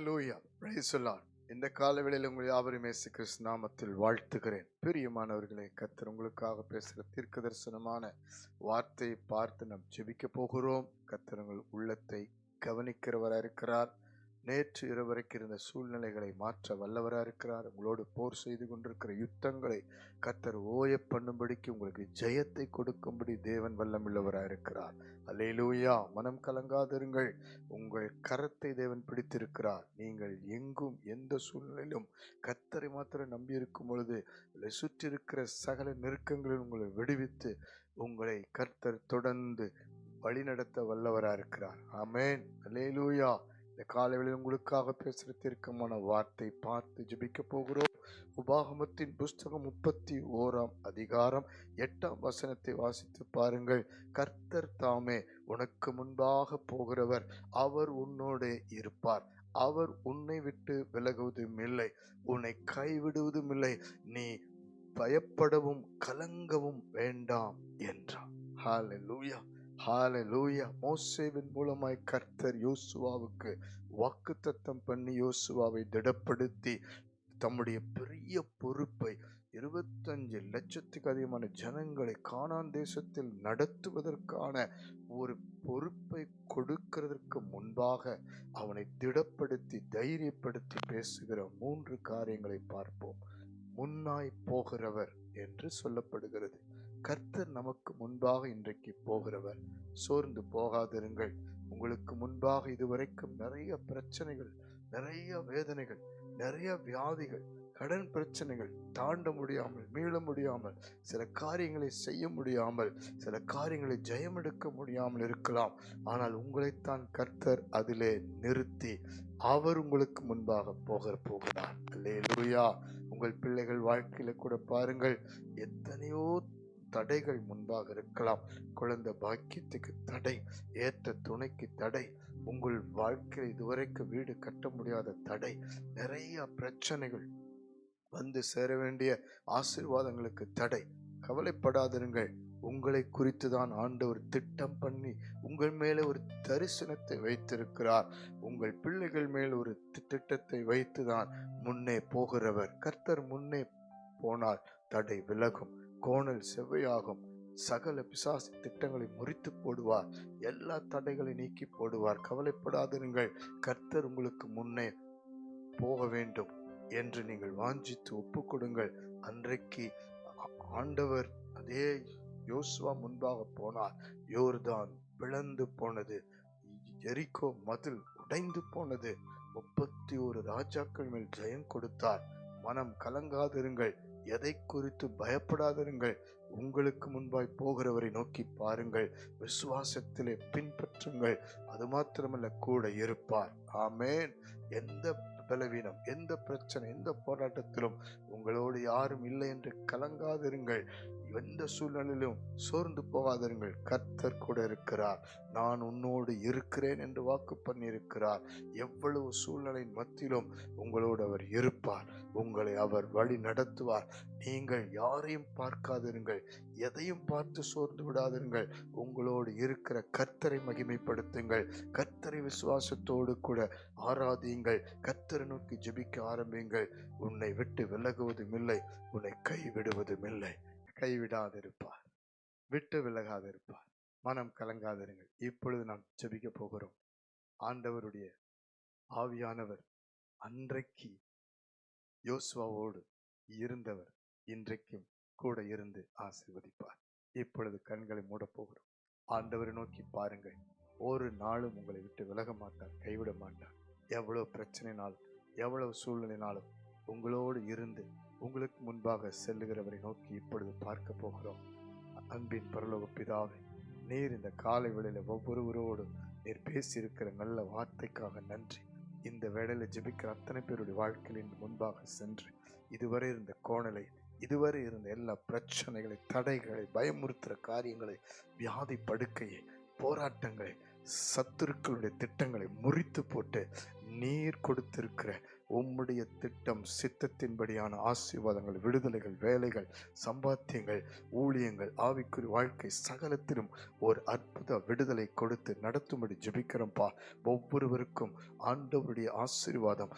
ஹalleluya praise இந்த காலவெளியில் உங்கள் யாவரும் இயேசு கிறிஸ்து நாமத்தில் வாழ்த்துகிறேன். பிரியமானவர்களை கத்தர் உங்களுக்காக பேசுகிற தீர்க்க தரிசனமான வார்த்தையை பார்த்து நாம் ஜெபிக்க போகிறோம். கத்தர் உங்கள் உள்ளத்தை கவனிக்கிறவராக இருக்கிறார் நேற்று இருவரைக்கு இருந்த சூழ்நிலைகளை மாற்ற வல்லவராக இருக்கிறார். உங்களோடு போர் செய்து கொண்டிருக்கிற யுத்தங்களை கர்த்தர் ஓய பண்ணும்படிக்கு உங்களுக்கு ஜெயத்தை கொடுக்கும்படி தேவன் வல்லமுள்ளவராக இருக்கிறார். அலையிலூயா மனம் கலங்காதிருங்கள். உங்கள் கரத்தை தேவன் பிடித்திருக்கிறார். நீங்கள் எங்கும் எந்த சூழ்நிலையிலும் கர்த்தரை மாத்திரம் நம்பி இருக்கும் பொழுது உங்களை சுற்றி இருக்கிற சகல நெருக்கங்களில் உங்களை விடுவித்து உங்களை கர்த்தர் தொடர்ந்து வழிநடத்த வல்லவராக இருக்கிறார். ஆமென். அலேலூயா இந்த காலைகளில் உங்களுக்காக பேசுகிற தீர்க்கமான வார்த்தை பார்த்து ஜபிக்க போகிறோம். உபாகமத்தின் புஸ்தகம் முப்பத்தி ஓராம் அதிகாரம் எட்டாம் வசனத்தை வாசித்து பாருங்கள். கர்த்தர் தாமே உனக்கு முன்பாக போகிறவர் அவர் உன்னோடு இருப்பார். அவர் உன்னை விட்டு விலகுவதும் இல்லை உன்னை கைவிடுவதும் இல்லை. நீ பயப்படவும் கலங்கவும் வேண்டாம் என்றார். ஹalleluya லூயா மோசேவின் மூலமாய் கர்த்தர் யோசுவாவுக்கு வாக்குத்தத்தம் பண்ணி யோசுவாவை திடப்படுத்தி தம்முடைய பெரிய பொறுப்பை இருபத்தஞ்சு லட்சத்துக்கு அதிகமான ஜனங்களை காணான் தேசத்தில் நடத்துவதற்கான ஒரு பொறுப்பை கொடுக்கிறதற்கு முன்பாக அவனை திடப்படுத்தி தைரியப்படுத்தி பேசுகிற மூன்று காரியங்களை பார்ப்போம். முன்னாய் போகிறவர் என்று சொல்லப்படுகிறது. கர்த்தர் நமக்கு முன்பாக இன்றைக்கு போகிறவர். சோர்ந்து போகாதிருங்கள். உங்களுக்கு முன்பாக இதுவரைக்கும் நிறைய பிரச்சனைகள் நிறைய வேதனைகள் நிறைய வியாதிகள் கடன் பிரச்சனைகள் தாண்ட முடியாமல் மீள முடியாமல் சில காரியங்களை செய்ய முடியாமல் சில காரியங்களை ஜெயமெடுக்க முடியாமல் இருக்கலாம். ஆனால் உங்களைத்தான் கர்த்தர் அதிலே நிறுத்தி அவர் உங்களுக்கு முன்பாக போக போகிறார். அல்லேலூயா. உங்கள் பிள்ளைகள் வாழ்க்கையில கூட பாருங்கள் எத்தனையோ தடைகள் முன்பாக இருக்கலாம். குழந்தை பாக்கியத்துக்கு தடை ஏற்ற துணைக்கு தடை உங்கள் வாழ்க்கையில் இதுவரைக்கும் வீடு கட்ட முடியாத தடை நிறைய பிரச்சனைகள் வந்து சேர வேண்டிய ஆசீர்வாதங்களுக்கு தடை. கவலைப்படாதிருங்கள். உங்களை குறித்து தான் ஆண்டவர் திட்டம் பண்ணி உங்கள் மேலே ஒரு தரிசனத்தை வைத்திருக்கிறார். உங்கள் பிள்ளைகள் மேல் ஒரு தி- திட்டத்தை வைத்துதான் முன்னே போகிறவர். கர்த்தர் முன்னே போனால் தடை விலகும். கோணல் செவ்வையாகும். சகல பிசாசு திட்டங்களை முறித்து போடுவார். எல்லா தடைகளை நீக்கி போடுவார். கவலைப்படாதிருங்கள். கர்த்தர் உங்களுக்கு முன்னே போக வேண்டும் என்று நீங்கள் வாஞ்சித்து ஒப்பு கொடுங்கள். அன்றைக்கு ஆண்டவர் அதே யோசுவா முன்பாக போனார். யோர்தான் பிளந்து போனது. எரிக்கோ மதில் உடைந்து போனது. முப்பத்தி ஒரு ராஜாக்கள் மேல் ஜெயம் கொடுத்தார். மனம் கலங்காதிருங்கள். எதை குறித்து பயப்படாதிருங்கள். உங்களுக்கு முன்பாய் போகிறவரை நோக்கி பாருங்கள். விசுவாசத்திலே பின்பற்றுங்கள். அது மாத்திரமல்ல கூட இருப்பார். ஆமென். எந்த பலவீனம் எந்த பிரச்சனை எந்த போராட்டத்திலும் உங்களோடு யாரும் இல்லை என்று கலங்காதிருங்கள். எந்த சூழ்நிலையிலும் சோர்ந்து போகாதிருங்கள். கர்த்தர் கூட இருக்கிறார். நான் உன்னோடு இருக்கிறேன் என்று வாக்கு பண்ணியிருக்கிறார். எவ்வளவு சூழ்நிலையின் மத்தியிலும் உங்களோடு அவர் இருப்பார். உங்களை அவர் வழி நடத்துவார். நீங்கள் யாரையும் பார்க்காதிருங்கள். எதையும் பார்த்து சோர்ந்து விடாதிருங்கள். உங்களோடு இருக்கிற கர்த்தரை மகிமைப்படுத்துங்கள். கர்த்தரை விசுவாசத்தோடு கூட ஆராதியுங்கள். கர்த்தரை நோக்கி ஜெபிக்க ஆரம்பியுங்கள். உன்னை விட்டு விலகுவதும் இல்லை. உன்னை கைவிடுவதும் இல்லை. கைவிடாதிருப்பார். விட்டு விலகாதிருப்பார். மனம் கலங்காதிருங்கள். இப்பொழுது நாம் ஜெபிக்க போகிறோம். ஆண்டவருடைய ஆவியானவர் அன்றைக்கு யோசுவாவோடு இருந்தவர் இன்றைக்கும் கூட இருந்து ஆசீர்வதிப்பார். இப்பொழுது கண்களை மூடப் போகிறோம். ஆண்டவரை நோக்கி பாருங்கள். ஒரு நாளும் உங்களை விட்டு விலக மாட்டார் கைவிட மாட்டார். எவ்வளவு பிரச்சனைனாலும் எவ்வளவு சூழ்நிலைனாலும் உங்களோடு இருந்து உங்களுக்கு முன்பாக செல்லுகிறவரை நோக்கி இப்பொழுது பார்க்க போகிறோம். அன்பின் பரலோக பிதாவை நீர் இந்த காலை வேளையில் ஒவ்வொருவரோடும் நீர் பேசியிருக்கிற நல்ல வார்த்தைக்காக நன்றி. இந்த வேளையில் ஜெபிக்கிற அத்தனை பேருடைய வாழ்க்கையின் முன்பாக சென்று இதுவரை இருந்த கோணலை இதுவரை இருந்த எல்லா பிரச்சனைகளை தடைகளை பயமுறுத்துகிற காரியங்களை வியாதி படுக்கையை போராட்டங்களை சத்துருக்களுடைய திட்டங்களை முறித்து போட்டு நீர் கொடுத்திருக்கிற உம்முடைய திட்டம் சித்தத்தின்படியான ஆசீர்வாதங்கள் விடுதலைகள் வேலைகள் சம்பாத்தியங்கள் ஊழியங்கள் ஆவிக்குறி வாழ்க்கை சகலத்திலும் ஒரு அற்புத விடுதலை கொடுத்து நடத்தும்படி ஜெபிக்கிறோம்ப்பா ஒவ்வொருவருக்கும் ஆண்டவருடைய ஆசீர்வாதம்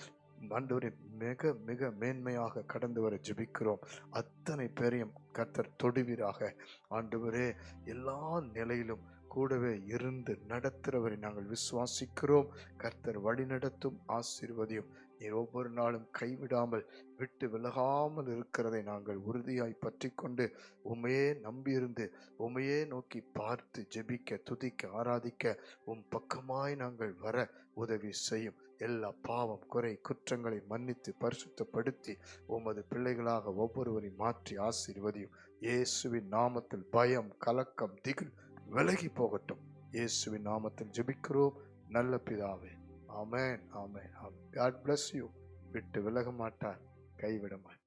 ஆண்டவரை மிக மிக மேன்மையாக கடந்து வர ஜெபிக்கிறோம். அத்தனை பேரையும் கர்த்தர் தொடுவீராக. ஆண்டவரே எல்லா நிலையிலும் கூடவே இருந்து நடத்துகிறவரை நாங்கள் விசுவாசிக்கிறோம். கர்த்தர் வழிநடத்தும் ஆசீர்வதியும் நீர் ஒவ்வொரு நாளும் கைவிடாமல் விட்டு விலகாமல் இருக்கிறதை நாங்கள் உறுதியாய் பற்றி கொண்டு உமையே நம்பியிருந்து உமையே நோக்கி பார்த்து ஜெபிக்க துதிக்க ஆராதிக்க உம் பக்கமாய் நாங்கள் வர உதவி செய்யும். எல்லா பாவம் குறை குற்றங்களை மன்னித்து பரிசுத்தப்படுத்தி உமது பிள்ளைகளாக ஒவ்வொருவரையும் மாற்றி ஆசீர்வதியும். இயேசுவின் நாமத்தில் பயம் கலக்கம் திகில் விலகி போகட்டும். இயேசுவின் நாமத்தில் ஜெபிக்கிறோம். நல்ல பிதாவே. ஆமேன் ஆமேன் ஆமேன். காட் பிளஸ் யூ விட்டு விலக மாட்டார். கைவிட மாட்டார்.